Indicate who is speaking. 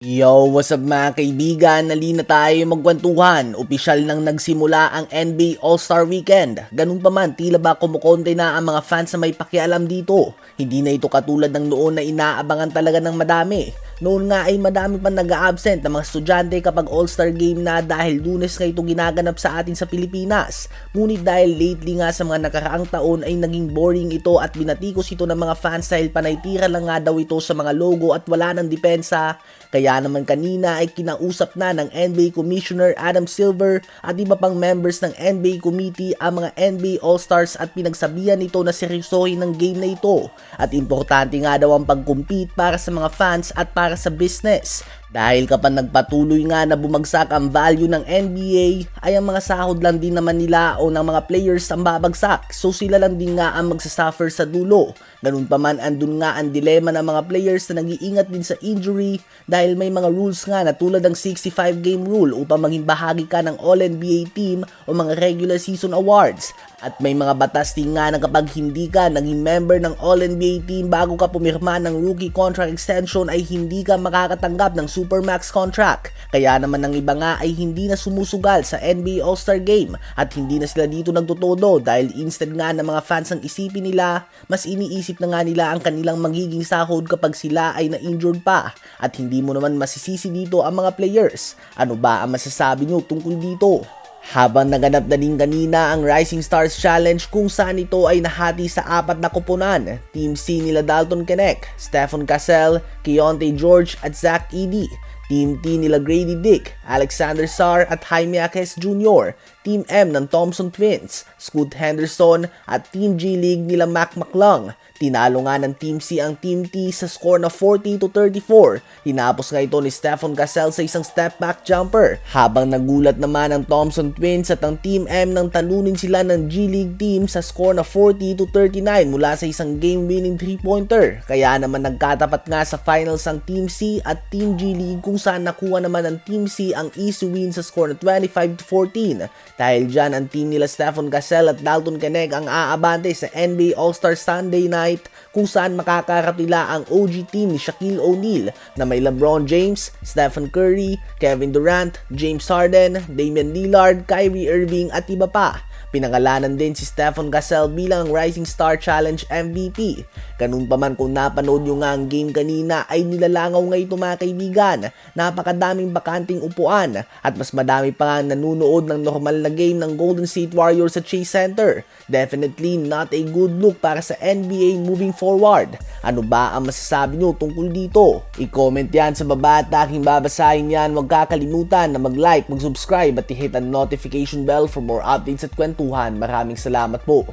Speaker 1: Yo, what's up mga kaibigan? Nalina tayo magkwentuhan. Opisyal nang nagsimula ang NBA All-Star Weekend. Ganun pa man, tila ba kumukonte na ang mga fans na may pakialam dito. Hindi na ito katulad ng noon na inaabangan talaga ng madami. Noon nga ay madami pa nag-absent ng mga estudyante kapag All-Star Game na dahil lunes nga ito ginaganap sa atin sa Pilipinas. Ngunit dahil lately nga sa mga nakaraang taon ay naging boring ito at binatikos ito ng mga fans dahil panaytira lang nga daw ito sa mga logo at wala ng depensa. Kaya naman kanina ay kinausap na ng NBA Commissioner Adam Silver at iba pang members ng NBA Committee ang mga NBA All-Stars at pinagsabihan nito na seryosohin ng game na ito. At importante nga daw ang pag-compete para sa mga fans at para sa business. Dahil kapag nagpatuloy nga na bumagsak ang value ng NBA, ay ang mga sahod lang din naman nila o ng mga players ang babagsak. So sila lang din nga ang magsasuffer sa dulo. Ganun pa man andun nga ang dilema ng mga players na nag-iingat din sa injury dahil may mga rules nga na tulad ng 65 game rule upang maging bahagi ka ng All-NBA team o mga regular season awards. At may mga batas din nga na kapag hindi ka naging member ng All-NBA team bago ka pumirma ng rookie contract extension ay hindi ka makakatanggap ng Supermax contract. Kaya naman ng iba nga ay hindi na sumusugal sa NBA All-Star Game at hindi na sila dito nagtutodo dahil instead nga ng mga fans ang isipin nila, mas iniisip na nga nila ang kanilang magiging sahod kapag sila ay na-injured pa. At hindi mo naman masisisi dito ang mga players. Ano ba ang masasabi nyo tungkol dito? Habang naganap na din kanina ang Rising Stars Challenge kung saan ito ay nahati sa apat na kupunan. Team C nila Dalton Connect, Stephen Cassell, Keontae George at Zach Edey. Team T nila Grady Dick, Alexander Sar at Jaime Aques Jr. Team M ng Thompson Twins, Scoot Henderson at Team G League nila Mac McClung. Tinalo nga ng Team C ang Team T sa score na 40 to 34. Tinapos nga ito ni Stephen Cassell sa isang step back jumper. Habang nagulat naman ang Thompson Twins at ang Team M nang talunin sila ng G League team sa score na 40 to 39 mula sa isang game-winning 3-pointer. Kaya naman nagkatapat nga sa finals ang Team C at Team G League kung saan nakuha naman ng Team C ang easy win sa score na 25 to 14. Dahil dyan ang team nila Stephen Cassell at Dalton Caneg ang aabante sa NBA All-Star Sunday night kung saan makakarap nila ang OG team ni Shaquille O'Neal na may LeBron James, Stephen Curry, Kevin Durant, James Harden, Damian Lillard, Kyrie Irving at iba pa. Pinangalanan din si Stephen Cassell bilang Rising Star Challenge MVP. Ganun pa man kung napanood nyo nga ang game kanina ay nilalangaw nga ito mga kaibigan. Napakadaming bakanting upuan at mas madami pa nga nanunood ng normal na game ng Golden State Warriors sa Chase Center. Definitely not a good look para sa NBA moving forward. Ano ba ang masasabi nyo tungkol dito? I-comment yan sa baba at aking babasahin yan. Huwag kakalimutan na mag-like, mag-subscribe at i-hit ang notification bell for more updates at kwentuhan. Maraming salamat po.